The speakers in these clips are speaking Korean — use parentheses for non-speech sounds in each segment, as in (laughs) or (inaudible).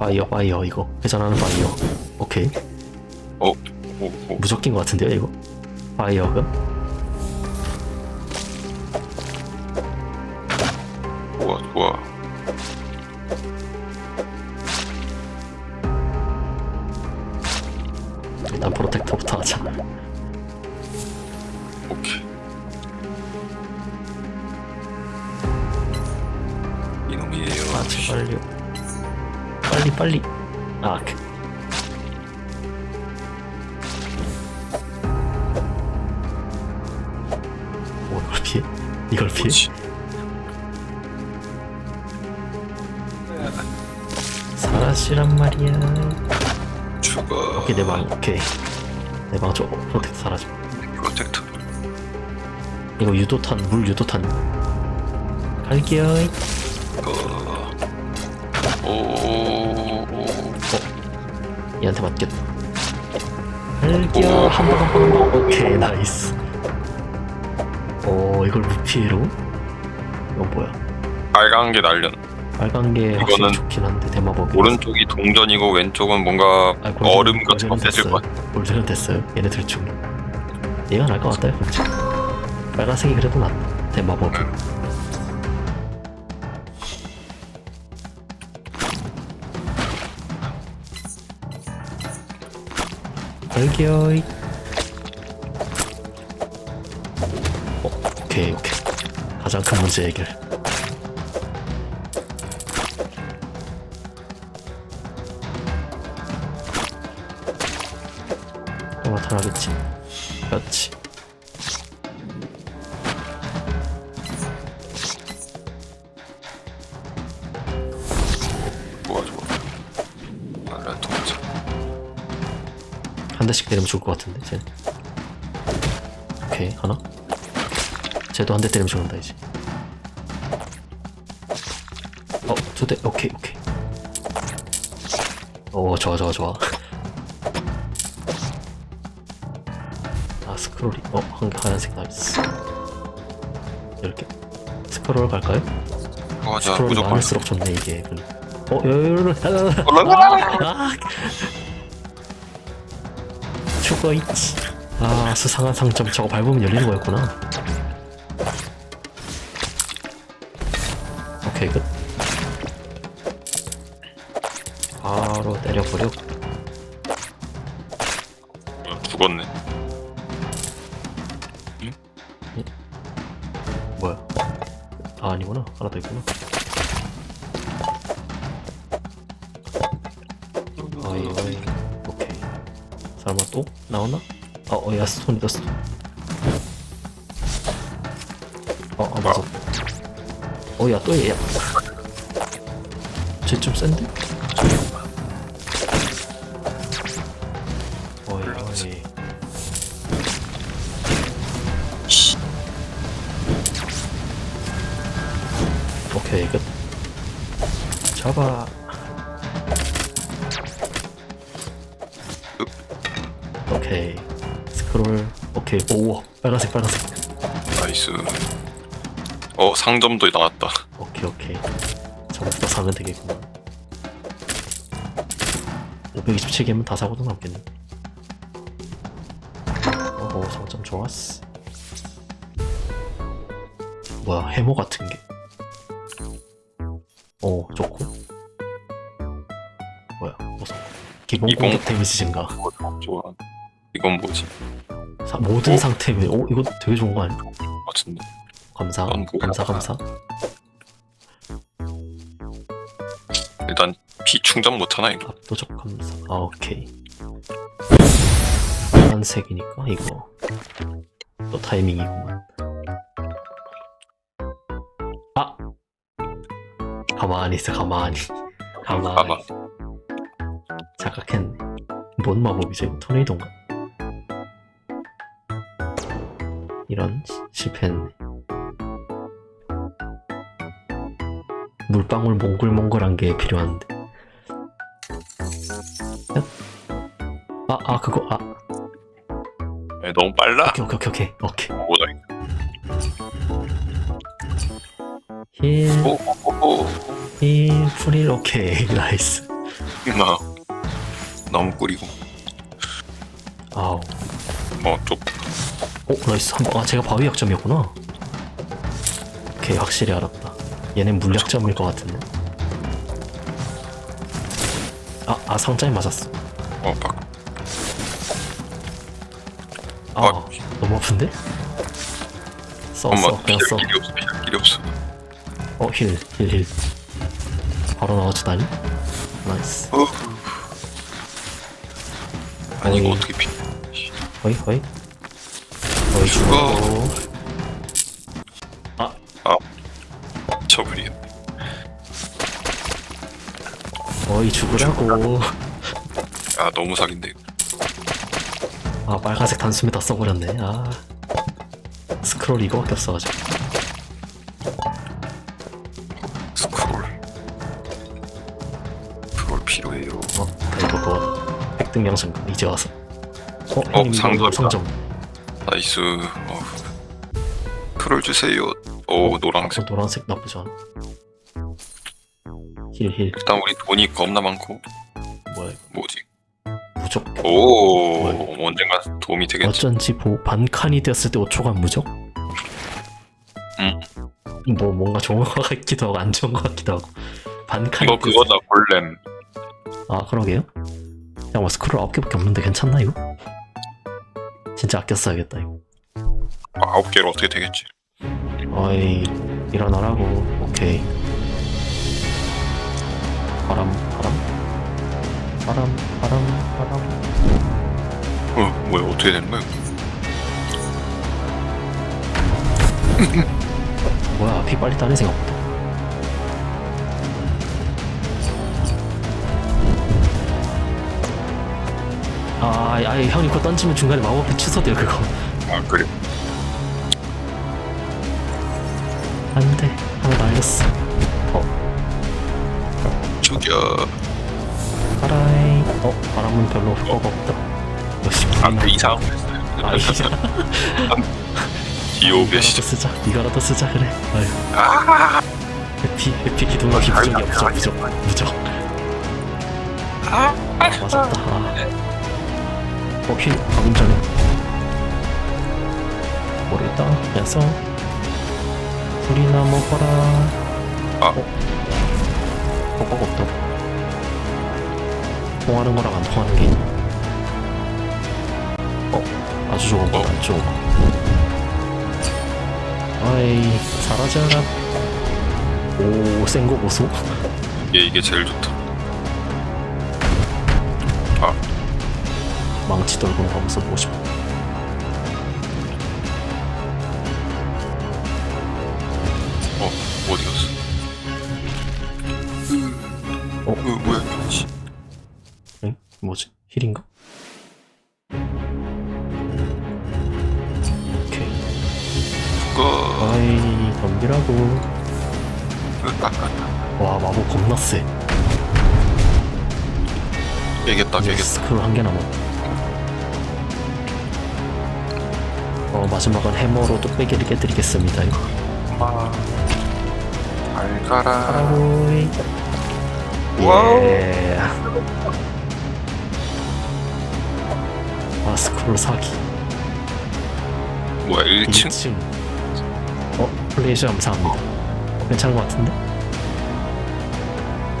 파이어 파이어 이거 회전하는 파이어 오케이 오, 오. 무적긴 것 같은데요 이거 파이어가 좋아, 좋아. 일단 프로텍터부터 하자 오케이. 이놈이에요. 아 제발요 빨리 빨리 아 그. 오 이걸 피해? 이걸 피해? 뭐지? 사라지란 말이야 죽어. 오케이 내방 오케이 내방저 프로텍터 사라져 프로텍터. 이거 유도탄 물 유도탄 갈게요 어. 얘한테 맞겠다 갈게요 한방 한방 한방 오케이 나이스 오 이걸 무피해로? 이건 뭐야 빨간 게 날려. 빨간 게 확실히 이거는 좋긴 한데 대마법이 오른쪽이 동전이고 왼쪽은 뭔가 아, 골- 얼음 같은 거 됐을 됐어요. 것 같아. 골드는 됐어요 얘네들 중 얘가 날것 같아요 그치? 빨간색이 그래도 낫다 대마법이 갈게요 어, 오케이 오케이. 가장 큰 문제 해결. 또 나타나겠지. 그렇지 대씩 때리면 죽을 것 같은데 쟤. 오케이 하나. 쟤도 한 대 때리면 죽는다 이제. 어 두 대 오케이 오케이. 오 좋아 좋아 좋아. 아 스크롤이. 어한 하얀색 나있어 이렇게. 스크롤 갈까요? 맞아, 스크롤 무조건. 많을수록 좋네 이게. 어 여유를 올라가! 아 죽어 있지. 아 수상한 상점 저거 밟으면 열리는 거였구나. 오케이 끝. 바로 때려버려. 어, 죽었네. 뭐야? 아 아니구나. 하나 더 있구나 나오나? 어, 어, 야, 스톤이다, 스톤. 어, 어, 맞아. 어, 야, 또 얘야. 쟤 좀 센데? 오케이, 끝. 잡아. 오케이. 스크롤. 오케이. 오, 빨간색, 빨간색. 나이스. 어, 상점도 나왔다. 오케이 오케이 저부터 사면 되겠구나 527개면 다 사고도 남겠네 오 상점 좋았어 뭐야 해모 같은 게오 좋고 뭐야 무슨 기본 이공- 공격 데미지 증가 좋아. 이건 뭐지? 사- 모든 어? 상태 오 이거 되게 좋은 거 아니야 같은데. 감사 넌 뭐야? 감사 감사 일단 비 충전 못하나 이거? 압도적 감사. 아 오케이. 파란색이니까 이거 또 타이밍이구만. 아 가만히 있어 가만히 가만히 가만. 착각했네. 뭔 마법이지? 토네이도인가? 이런 시- 실패했네. 물방울 몽글몽글한 게 필요한데. 아, 아, 그거, 아, 에, 너무 빨라. 오케이, 오케이, 오케이, 오케이. 뭐다 힐, 이거? 오, 오, 오. 힐, 프릴, 오케이, (laughs) 나이스. 나 너무 꿀이고 아우 어좀 어 나이스. 한번. 아 제가 바위 약점이었구나. 오케이 확실히 알았다. 얘는 물약점일 것 같은데. 아, 아 상자에 맞았어. 어, 박. 아 아. 너무 아픈데? 써 엄마 써 그냥 피할 길이 없어 피할 길이 없어. 써어힐 힐 힐. 바로 나와주다니 나이스. 어. 아니 이거 어이. 어떻게 피 어이 어이 죽어. 죽어 저버리 어이 죽으라고. 아 너무 사기인데. 이거. 아 빨간색 단숨에 다 써버렸네. 아. 스크롤 이거밖에 없어가지고. 스크롤. 스크롤 필요해요. 어 이거 그거 백등량 잠깐 이제 와서. 어 이거 상점이다. 상점 나이스 어. 풀을 주세요 오 노란색 어, 노란색 나쁘지 않아 힐 힐 일단 우리 돈이 겁나 많고 뭐야 이거 뭐지 무적 오 뭐야? 언젠가 도움이 되겠지 어쩐지 뭐 반칸이 되었을 때 5초간 무적? 응. 뭐 뭔가 좋은 것 같기도 하고 안 좋은 것 같기도 하고 반칸이 이거 그거다 골렘 아 그러게요? 그냥 뭐 스크롤 9개밖에 없는데 괜찮나 이거? 진짜 아껴 써야겠다 이거. 아, 아홉 개로 어떻게 되겠지? 어이 일어나라고. 오케이. 바람 바람. 바람 바람 바람. 어 뭐야 어떻게 되는 거야? 뭐야 피 빨리 따는 생각보다 아 아예 형이 그거 던지면 중간에 마법이 취소돼요 그거. 아 그래. 안돼. 하나 날렸어. 어 죽여 바라이. 어 바람은 별로 효과가 없다. 역시 안 불이 이상한 거아 했어요. (laughs) 이거라도 시작 쓰자. 이거라도 쓰자 그래. 아유. 아. 해피 해피 아, 잘 없어. 가, 무적 무적 아, 아 맞았다. 아. 방금 전에 모르겠다. 그래서 불이나 먹어라. 아. 어? 효과가 없다 통하는 거랑 안 통하는 게 있나? 어? 아주 좋은 거다 어. 좋은 거. 아이 사라져라 오센 거 보소. 이게 이게 제일 좋다 망치 돌고 가면서 보고 싶어 어 어디 갔어 어? 어 뭐야 씨. 응? 뭐지? 힐인가? 오케이 그거 아이 덤비라고 (laughs) 와 마법 겁나 세 깨겠다 깨겠다 스크롤 한 개 남았다 어 마지막은 해머로 뚝배기를 깨드리겠습니다 이거 엄마 잘 가라 아라보이 와우. 예. 아 스크롤 사기 뭐야 1층 2층 어? 플레이시 감사합니다 어, 괜찮은 것 같은데?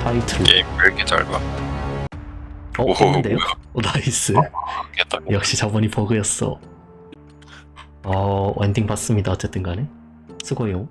타이틀 게임 왜 이렇게 짧아 어? 오 했는데요? 뭐야 어, 나이스 깼다 역시 저번이 버그였어 어 엔딩 봤습니다. 어쨌든 간에. 수고해요